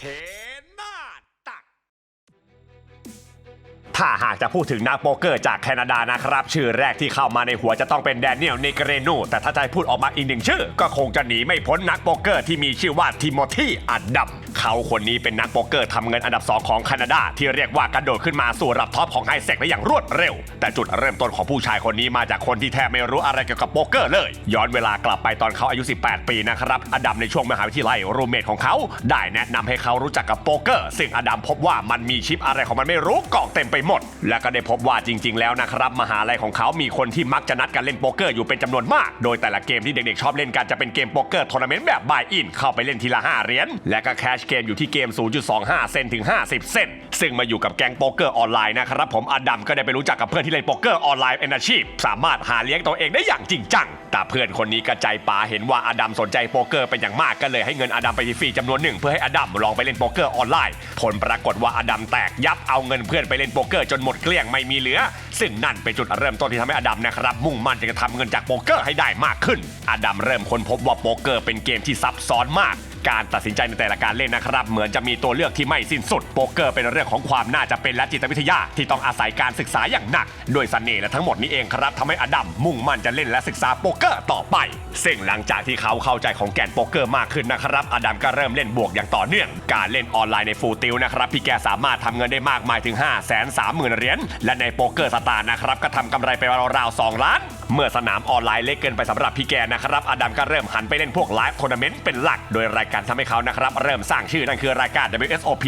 เทนาตัก ถ้าหากจะพูดถึงนักโป๊กเกอร์จากแคนาดานะครับ ชื่อแรกที่เข้ามาในหัวจะต้องเป็นแดเนียลเนเกเรนูแต่ถ้าจะใจพูดออกมาอีกหนึ่งชื่อ ก็คงจะหนีไม่พ้นนักโป๊กเกอร์ที่มีชื่อว่าทิโมธีอัดดัม เขาคนนี้เป็นนักโป๊กเกอร์ทำเงินอันดับ 2 ของแคนาดา ที่เรียกว่ากระโดดขึ้นมาสู่ระดับท็อปของไฮเซกได้อย่างรวดเร็ว แต่จุดเริ่มต้นของผู้ชายคนนี้มาจากคนที่แทบไม่รู้อะไรเกี่ยวกับโป๊กเกอร์เลย ย้อนเวลากลับไปตอนเขาอายุ 18 ปีนะครับอดัมในช่วงมหาวิทยาลัยรูเมทของเขาได้แนะนำให้เขารู้จักกับโป๊กเกอร์ ซึ่งอดัมพบว่ามันมีชิปอะไรของมันไม่รู้กองเต็มไปหมด และก็ได้พบว่าจริง ๆ แล้วนะครับมหาลัยของเขามีคนที่มักจะนัดกันเล่นโป๊กเกอร์อยู่เป็นจำนวนมาก โดยแต่ละเกมที่เด็กๆชอบเล่นกันจะเป็นเกมโป๊กเกอร์ทัวร์นาเมนต์แบบบายอินเข้าไปเล่นทีละ5เหรียญและก็แคชเกมอยู่ที่เกม 0.25 เซนถึง 50 เซนซึ่งมาอยู่กับแก๊งโป๊กเกอร์ออนไลน์นะครับผมอดัมก็ได้ไปรู้จักกับเพื่อนที่เล่นโป๊กเกอร์ออนไลน์เป็นอาชีพ สามารถหาเลี้ยงตัวเองได้อย่างจริงจัง แต่เพื่อนคนนี้กระจายป่าเห็นว่าอดัมสนใจโป๊กเกอร์เป็นอย่างมากก็เลยให้เงินอดัมไปฟรีจำนวนหนึ่งเพื่อให้อดัมลองไปเล่นโป๊กเกอร์ออนไลน์ ผลปรากฏว่าอดัมแตกยับเอาเงินเพื่อนไปเล่นโป๊กเกอร์จนหมดเกลี้ยงไม่มีเหลือ ซึ่งนั่นเป็นจุดเริ่มต้นที่ทำให้อดัมนะครับมุ่งมั่นจะทำเงินจากโป๊กเกอร์ให้ได้มากขึ้น อดัมเริ่มค้นพบว่าโป๊กเกอร์เป็นเกมที่ซับซ้อนมาก การตัดสินใจในแต่ละการเล่นนะครับ เหมือนจะมีตัวเลือกที่ไม่สิ้นสุด โป๊กเกอร์เป็นเรื่องของความน่าจะเป็นและจิตวิทยา ที่ต้องอาศัยการศึกษาอย่างหนัก โดยเสน่ห์และทั้งหมดนี้เองครับทำให้อดัมมุ่งมั่นจะเล่นและศึกษาโป๊กเกอร์ต่อไป ซึ่งหลังจากที่เขาเข้าใจของแก่นโป๊กเกอร์มากขึ้นนะครับ อดัมก็เริ่มเล่นบวกอย่างต่อเนื่อง การเล่นออนไลน์ในฟูลติลนะครับพี่แกสามารถทำเงินได้มากมายถึง 5 3 0 0 0 0เหรียญและในโป๊กเกอร์สตาร์นะครับก็ทำกำไรไปราวๆ2ล้าน เมื่อสนามออนไลน์เล็กเกินไปสำหรับพี่แกนะครับอดัมก็เริ่มหันไปเล่นพวกไลฟ์ทัวร์นาเมนต์เป็นหลัก โดยรายการทำให้เขานะครับเริ่มสร้างชื่อนั่นคือรายการ WSOP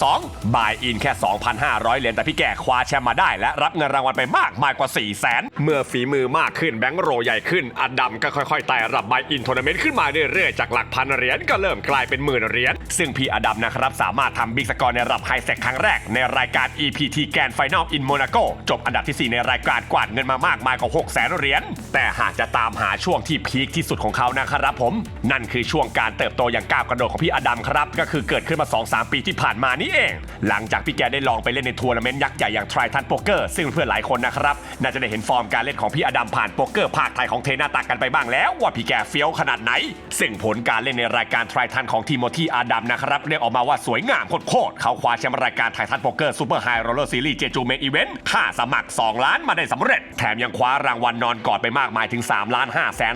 2012บายอินแค่ 2,500 เหรียญแต่พี่แกคว้าแชมป์มาได้ และรับเงินรางวัลไปมากมายกว่า 4 0 0แสนเมื่อฝีมือมากขึ้นแบงก์โรใหญ่ขึ้นอดัมก็ค่อยๆไต่ระดับบายอินทัวร์นาเมนต์ขึ้นมาเรื่อยๆจากหลักพันเหรียญก็เริ่มกลายเป็นหมื่นเหรียญซึ่งพี่อดัมนะครับสามารถทำบิ๊กสกอร์ในระดับไฮเซกครั้งแรกในรายการ EPT Grand Final in Monaco จบอันดับทีสี่ 4 ในรายการกวาดเงินมามากมายกว่า6 0 0 0 0เหรียญ แต่หากจะตามหาช่วงที่พีคที่สุดของเขานะครับผม นั่นคือช่วงการเติบโตอย่างก้าวกระโดดของพี่อดัมครับ ก็คือเกิดขึ้นมา 2-3 ปีที่ผ่านมานี่เอง หลังจากพี่แกได้ลองไปเล่นในทัวร์นาเมนต์ยักษ์ใหญ่อย่างทริทันโป๊กเกอร์ซึ่งเพื่อนหลายคนนะครับน่าจะได้เห็นฟอร์มการเล่นของพี่อดัมผ่านโป๊กเกอร์ภาคไทยของเทนาตักกันไปบ้างแล้ว ว่าพี่แกเฟี้ยวขนาดไหน ซึ่งผลการเล่นในรายการทริทันของทีโมธีอาดัมนะครับเรียกออกมาว่าสวยงามโคตรๆเขาคว้าแชมป์รายการไททันโป๊กเกอร์ซูเปอร์ไฮโรลเลอร์ซีรีส์เจจูเมนอีเวนต์ค่าสมัคร 2 ล้านมาได้สำเร็จแถมยังคว้ารางวัลนอนกอดไปมากมายถึง3ล้าน5แสน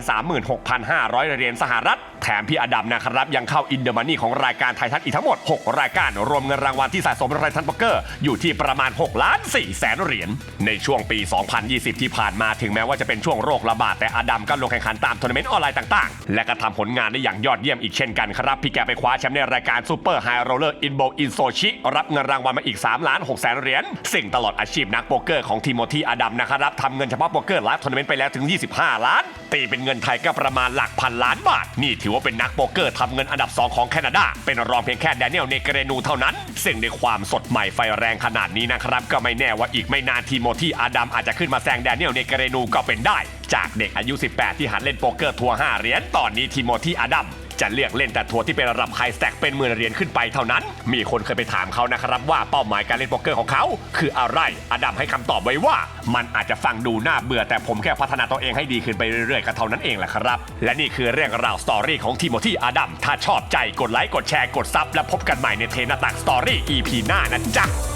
36,500เหรียญสหรัฐ แถมพี่อดัมนะครับ ยังเข้าอินเดอร์มันนี่ของรายการไทยทัศน์อีกทั้งหมด 6 รายการ รวมเงินรางวัลที่สะสมในไททันโป๊กเกอร์อยู่ที่ประมาณ6ล้าน4แสนเหรียญในช่วงปี 2020 ที่ผ่านมาถึงแม้ว่าจะเป็นช่วงโรคระบาดแต่อดัมก็ลงแข่งขันตามทัวร์นาเมนต์ออนไลน์ต่างๆ และก็ทำผลงานได้อย่างยอดเยี่ยมอีกเช่นกันครับพี่แกไปคว้าแชมป์ในรายการซูเปอร์ไฮโรเลอร์อินโบอินโซชิรับเงินรางวัลมาอีก3ล้าน6แสนเหรียญสิ่งตลอดอาชีพนักโป๊กเกอร์ของทีโมธีอดัมนะครับทำเงินเฉพาะโป๊กเกอร์ไลฟ์ทัวร์นาเมนไปแล้วถึง 25 ล้าน ตีเป็นเงินไทยก็ประมาณหลักพันล้านบาท นี่ถือว่าเป็นนักโป๊กเกอร์ทำเงินอันดับ 2 ของแคนาดา เป็นรองเพียงแค่แดเนียลเนเกเรนูเท่านั้น ซึ่งในความสดใหม่ไฟแรงขนาดนี้นะครับ ก็ไม่แน่ว่าอีกไม่นานทีโมที่อาดัมอาจจะขึ้นมาแซงแดเนียลเนเกเรนูก็เป็นได้ จากเด็กอายุ 18 ที่หันเล่นโป๊กเกอร์ทัวร์5เหรียญตอนนี้ทีโมที่อาดัม จะเลือกเล่นแต่ทัวร์ที่เป็นระดับไฮสแต็กเป็นหมื่นเหรียญขึ้นไปเท่านั้น มีคนเคยไปถามเขานะครับว่าเป้าหมายการเล่นโป๊กเกอร์ของเขา คืออะไรอดัมให้คำตอบไว้ว่า มันอาจจะฟังดูน่าเบื่อแต่ผมแค่พัฒนาตัวเองให้ดีขึ้นไปเรื่อยๆก็เท่านั้นเองแหละครับ และนี่คือเรื่องราวสตอรี่ของทีโมธีอดัมถ้าชอบใจกดไลค์กดแชร์กดซับและพบกันใหม่ในเทนตักสตอรี่ EP หน้านะจ๊ะ